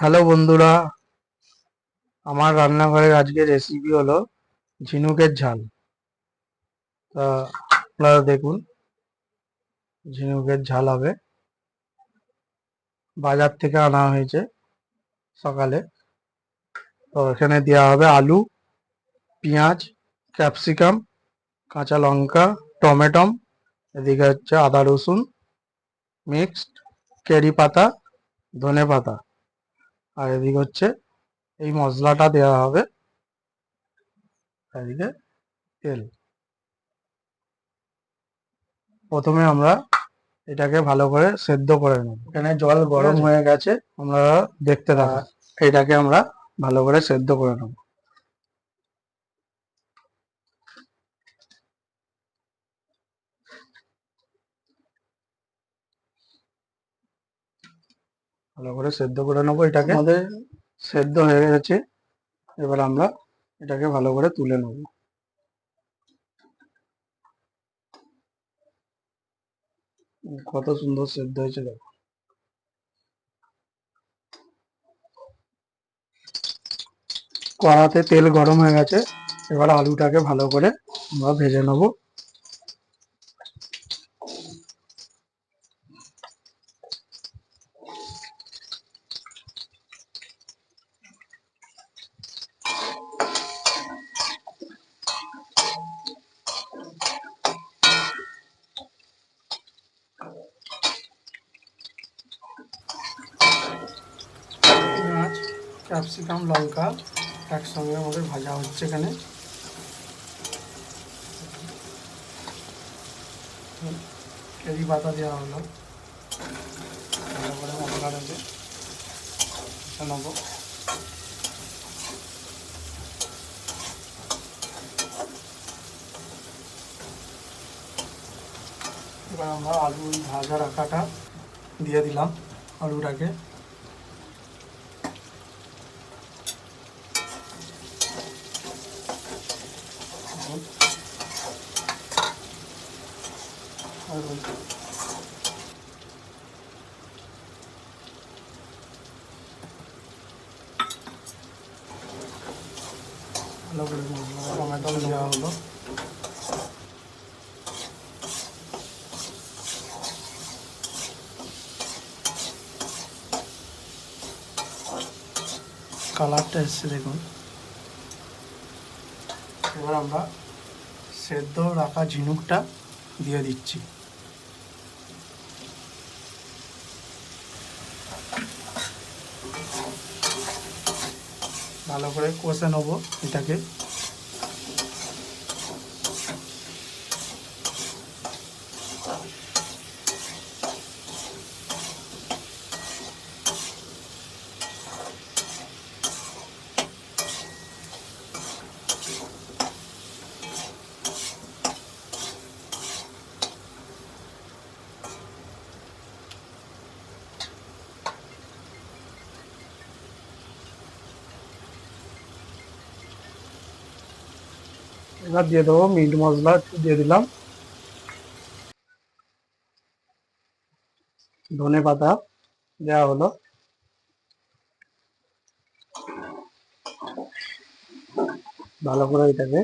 Hello বন্ধুরা। আমার রান্নাঘরের আজকে রেসিপি হলো ঝিনুকের ঝাল। তা আপনারা দেখুন, ঝিনুকের ঝাল হবে। বাজার থেকে আনা হয়েছে সকালে। তো এখানে দেওয়া হবে আলু, পেঁয়াজ, ক্যাপসিকাম, কাঁচা লঙ্কা, টমেটম, এদিকে হচ্ছে আদা রসুন, মিক্সড, কেরি পাতা, ধনে পাতা। আর এদিক হচ্ছে এই মশলাটা দেওয়া হবে। এদিকে তেল। প্রথমে আমরা এটাকে ভালো করে সেদ্ধ করে নেব। এখানে জল গরম হয়ে গেছে আমরা দেখতে থাকা এটাকে আমরা ভালো করে সেদ্ধ করে নেব। ভালো করে সেদ্ধ করে নেব এটাকে। আমাদের সেদ্ধ হয়ে গেছে। এবার আমরা এটাকে ভালো করে তুলে নেব। কত সুন্দর সেদ্ধ হয়েছে দেখো। কড়াতে তেল গরম হয়ে গেছে। এবার আলুটাকে ভালো করে আমরা ভেজে নেব পেঁয়াজ ক্যাপসিকাম, লঙ্কা একসঙ্গে আমাদের ভাজা হচ্ছে এখানে। কেরি পাতা দেওয়া হলো। ভালো করে মশলাটাকে নেব। আমরা আলু ভাজা রাখাটা দিয়ে দিলাম আলুটাকে। আর ওই ভালো করে মশলা টমেটো দেওয়া হলো কালারটা এসছে দেখুন এবার আমরা সেদ্ধ রাখা ঝিনুকটা দিয়ে দিচ্ছি। ভালো করে কষে নেব এটাকে। এবার দিয়ে দেবো মিট মশলা দিয়ে দিলাম। ধনে পাতা দেওয়া হলো। ভালো করে এটাকে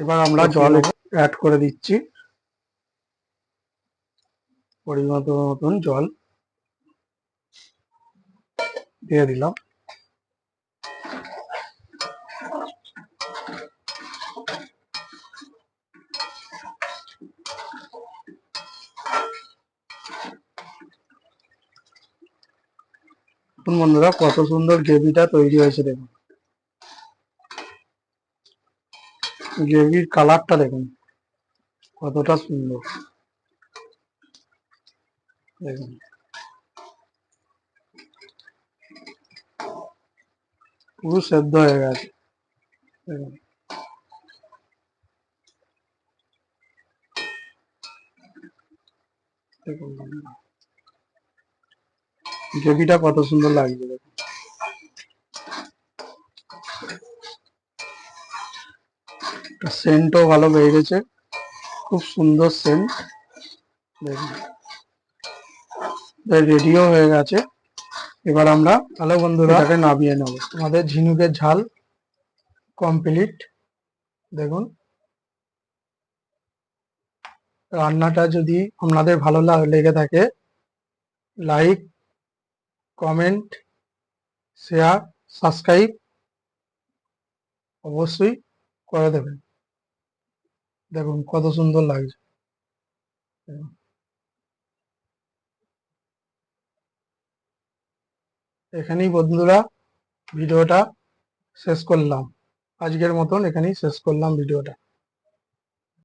এবার আমরা জল অ্যাড করে দিচ্ছি। পরিমাণ মতন জল দিয়ে দিলাম। দেখুন বন্ধুরা কত সুন্দর গ্রেভিটা তৈরি হয়েছে দেখুন। গ্রেভির কালারটা দেখুন, কতটা সুন্দর। দেখুন। পুরো সেদ্ধ হয়ে গেছে। দেখুন। দেখুন। গ্রেভিটা কত সুন্দর লাগছে দেখুন সেন্টও ভালো বেরিয়েছে খুব সুন্দর সেন্ট দেখুন রেডিও হয়ে গেছে। এবার আমরা হ্যালো বন্ধুরা। এটাকে নামিয়ে নেব। আমাদের ঝিনুকের ঝাল কমপ্লিট দেখুন। রান্নাটা যদি আপনাদের ভালো লেগে থাকে লাইক কমেন্ট শেয়ার সাবস্ক্রাইব অবশ্যই করে দেবেন। দেখুন কত সুন্দর লাগছে। এখানেই বন্ধুরা ভিডিওটা শেষ করলাম। আজকের মতন এখানেই শেষ করলাম ভিডিওটা।